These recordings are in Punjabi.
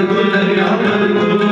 الكل بأمر الكل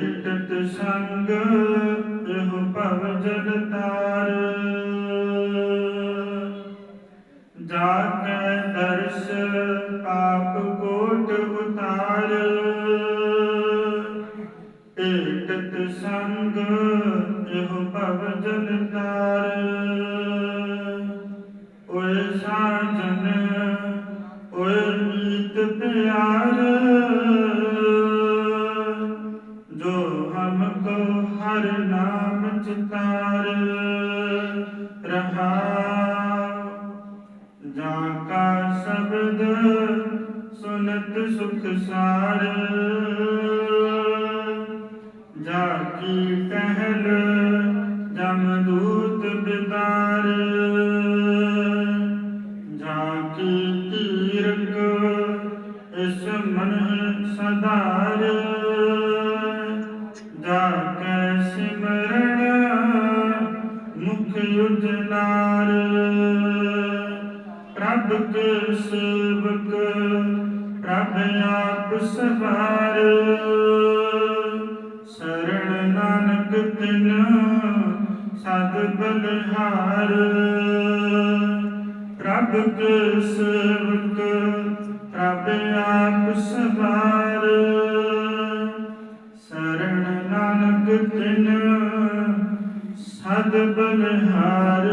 ਤਤ ਸੰਗ ਰਹੋ ਭਵ ਜਗ ਤਾਰ ਜਾਗੈ ਦਰਸ ਪਾਪ ਕੋਟ ਉਤਾਰ। ਏਕ ਤਤ ਸੰਗ ਰਹੋ ਭਵ ਜਗ ਤਾਰ ਸੰਸਕਾਰ ਸ਼ਬਦ ਸੁਨਤ ਸੁਖ ਸਾਰ। ਜਾ ਕੀ ਜਾ ਕੀ ਤੀਰਕ ਸਦਾਰ ਜਾ ਕੇ ਉਜਨਾਰ ਪ੍ਰਭ ਕੇ ਸੇਵਕ, ਪ੍ਰਭ ਆਪ ਸਹਾਰ ਸਰਣ ਨਾਨਕ ਤਿਨ ਸਦ ਬਲਹਾਰ। ਪ੍ਰਭ ਕੇ ਸੇਵਕ, ਪ੍ਰਭ ਆਪ ਸਹਾਰ ਸਾਧ ਬਨਹਾਰ।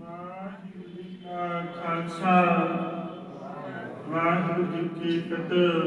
ਵਾਹਿਗੁਰੂ ਜੀ ਕਾ ਖਾਲਸਾ ਵਾਹਿਗੁਰੂ ਜੀ ਕੀ ਫਤਿਹ।